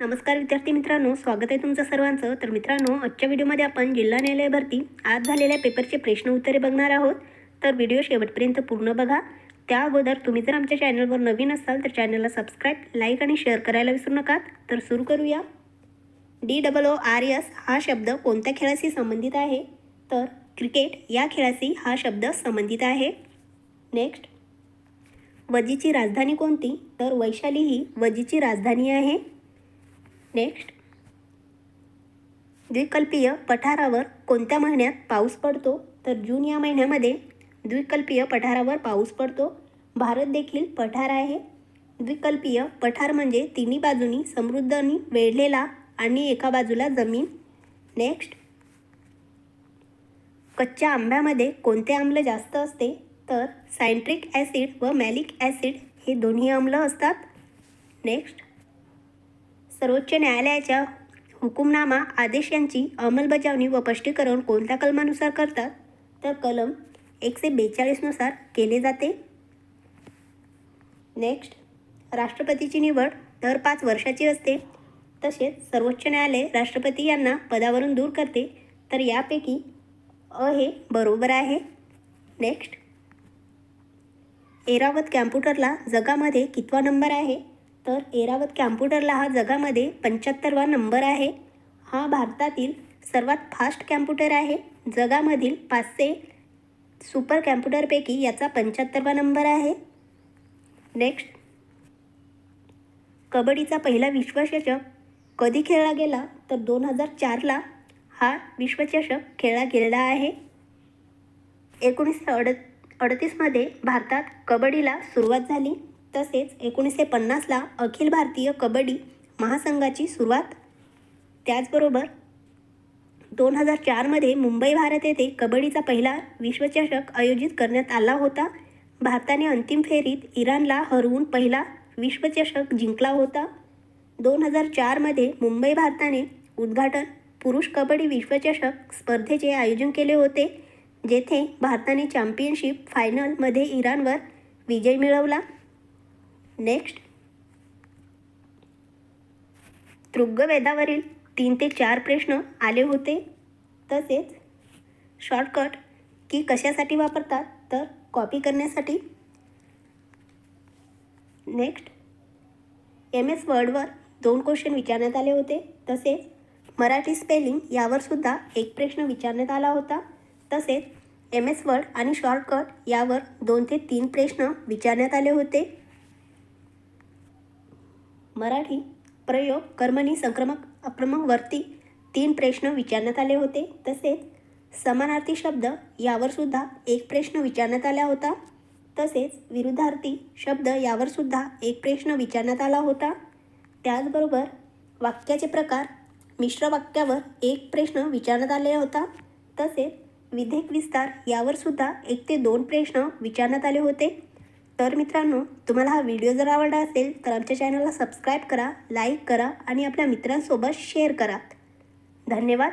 नमस्कार विद्यार्थी मित्रांनो स्वागत आहे तुमचं सर्वांचं. तर मित्रांनो आजच्या व्हिडिओमध्ये आपण जिल्हा न्यायालय भरती आज झालेल्या पेपरचे प्रश्न उत्तरे बघणार आहोत. तर व्हिडिओ शेवटपर्यंत पूर्ण बघा. त्या अगोदर तुम्ही जर आमच्या चॅनलवर नवीन असाल तर चॅनलला सबस्क्राईब लाईक आणि शेअर करायला विसरू नका तर सुरू करूया. D double O R S हा शब्द कोणत्या खेळाशी संबंधित आहे? तर क्रिकेट या खेळाशी हा शब्द संबंधित आहे. नेक्स्ट. वजीची राजधानी कोणती? तर वैशाली ही वजीची राजधानी आहे. नेक्स्ट द्विकल्पीय पठारावर कोणत्या महिन्यात पाऊस पडतो? तर जून या महिन्यामध्ये द्विकल्पीय पठारावर पाऊस पडतो. भारत देखील पठार आहे. द्विकल्पीय पठार म्हणजे तिन्ही बाजूनी समृद्ध आणि वेढलेला आणि एका बाजूला जमीन. नेक्स्ट कच्च्या आंब्यामध्ये कोणते आम्ल जास्त असते? तर सायट्रिक ॲसिड व मॅलिक ॲसिड हे दोन्ही आम्ल असतात. नेक्स्ट सर्वोच्च न्यायालयाच्या हुकुमनामा आदेश यांची अंमलबजावणी व स्पष्टीकरण कोणत्या कलमानुसार करतात? तर कलम एकशे बेचाळीसनुसार केले जाते. नेक्स्ट राष्ट्रपतीची निवड दर पाच वर्षाची असते. तसेच सर्वोच्च न्यायालय राष्ट्रपती यांना पदावरून दूर करते. तर यापैकी अ हे बरोबर आहे. नेक्स्ट एरावत कॅम्प्युटरला जगामध्ये कितवा नंबर आहे? तर एरावत कॅम्प्युटरला हा जगामध्ये पंच्याहत्तरवा नंबर आहे. हा भारतातील सर्वात फास्ट कॅम्प्युटर आहे. जगामधील पाचशे सुपर कॅम्प्युटरपैकी याचा पंच्याहत्तरवा नंबर आहे. नेक्स्ट. कबड्डीचा पहिला विश्वचषक कधी खेळला गेला तर दोन हजार चारला हा विश्वचषक खेळला गेलेला आहे. एकोणीसशे अड अडतीसमध्ये भारतात कबड्डीला सुरुवात झाली. तसेच एकोणीसशे पन्नासला अखिल भारतीय कबड्डी महासंघाची सुरुवात. त्याचबरोबर दोन हजार चारमध्ये मुंबई भारत येथे कबड्डीचा पहिला विश्वचषक आयोजित करण्यात आला होता. भारताने अंतिम फेरीत इराणला हरवून पहिला विश्वचषक जिंकला होता. दोन हजार चारमध्ये मुंबई भारताने उद्घाटन पुरुष कबड्डी विश्वचषक स्पर्धेचे आयोजन केले होते जेथे भारताने चॅम्पियनशिप फायनलमध्ये इराणवर विजय मिळवला. नेक्स्ट तृग्गवेदावरील तीन ते चार प्रश्न आले होते. तसेच शॉर्टकट की कशासाठी वापरतात तर कॉपी करण्यासाठी. नेक्स्ट एम एस वर्डवर दोन क्वेश्चन विचारण्यात आले होते. तसेच मराठी स्पेलिंग यावर सुद्धा एक प्रश्न विचारण्यात आला होता. तसेच एम एस वर्ड आणि शॉर्टकट यावर दोन ते तीन प्रश्न विचारण्यात आले होते. मराठी प्रयोग कर्मणी संक्रमक अक्रमकवरती तीन प्रश्न विचारण्यात आले होते. तसेच समानार्थी शब्द यावर सुद्धा एक प्रश्न विचारण्यात आला होता. तसेच विरुद्धार्थी शब्द यावर सुद्धा एक प्रश्न विचारण्यात आला होता. त्याचबरोबर वाक्याचे प्रकार मिश्र वाक्यावर एक प्रश्न विचारण्यात आलेला होता. तसेच विधेयक विस्तार यावर सुद्धा एक ते दोन प्रश्न विचारण्यात आले होते. तर मित्रांनो तुम्हाला हा व्हिडिओ जर आवडला असेल तर आमच्या चॅनलला सबस्क्राईब करा लाईक करा आणि आपल्या मित्रांसोबत शेअर करा. धन्यवाद.